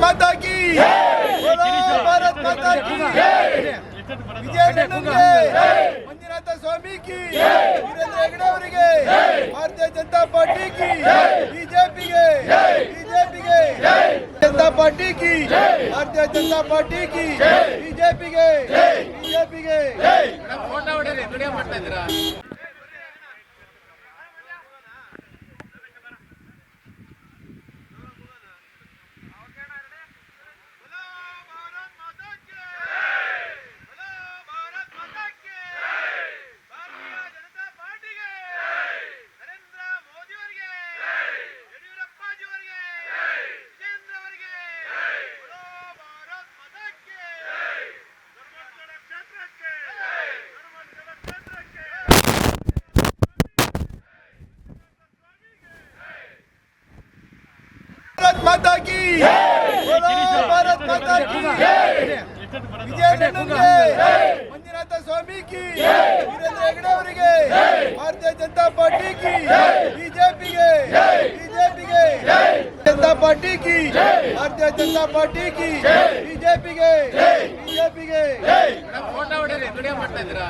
ಮಾತಾ ಕಿ ಭಾರತ ಭಾರತ್ ಮಾತಾ ಕಿ ವಿಜಯನಗರಕ್ಕೆ ಮಂಜುನಾಥ ಸ್ವಾಮಿ ಕಿ ವೀರೇಂದ್ರ ಹೆಗಡೆ ಅವರಿಗೆ! ಭಾರತೀಯ ಜನತಾ ಪಾರ್ಟಿ ಕಿ ಬಿಜೆಪಿಗೆ ಬಿಜೆಪಿಗೆ ಜನತಾ ಪಾರ್ಟಿ ಕಿ ಭಾರತೀಯ ಜನತಾ ಪಾರ್ಟಿ ಕಿ ಬಿಜೆಪಿಗೆ ಬಿಜೆಪಿಗೆ ಮಾತಾ ಕಿ ಭಾರತ್ ಮಾತಾ ಕಿ ವಿಜಯನಗರಕ್ಕೆ. ಮಂಜುನಾಥ ಸ್ವಾಮಿ ಕಿ ವೀರೇಂದ್ರ ಹೆಗಡೆ ಅವರಿಗೆ. ಭಾರತೀಯ ಜನತಾ ಪಾರ್ಟಿ ಕಿ ಬಿಜೆಪಿಗೆ. ಬಿಜೆಪಿಗೆ. ಜನತಾ ಪಾರ್ಟಿ ಕಿ ಭಾರತೀಯ ಜನತಾ ಪಾರ್ಟಿ ಕಿ ಬಿಜೆಪಿಗೆ. ಬಿಜೆಪಿಗೆ. ಮಾಡ್ತಾ ಇದ್ದೀರಾ?